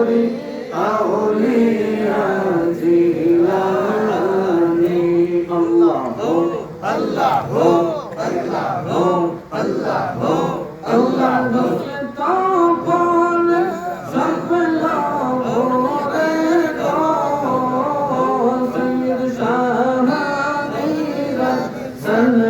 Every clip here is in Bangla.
بأولياته العالمين الله الله الله الله الله Amen.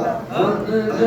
Allah.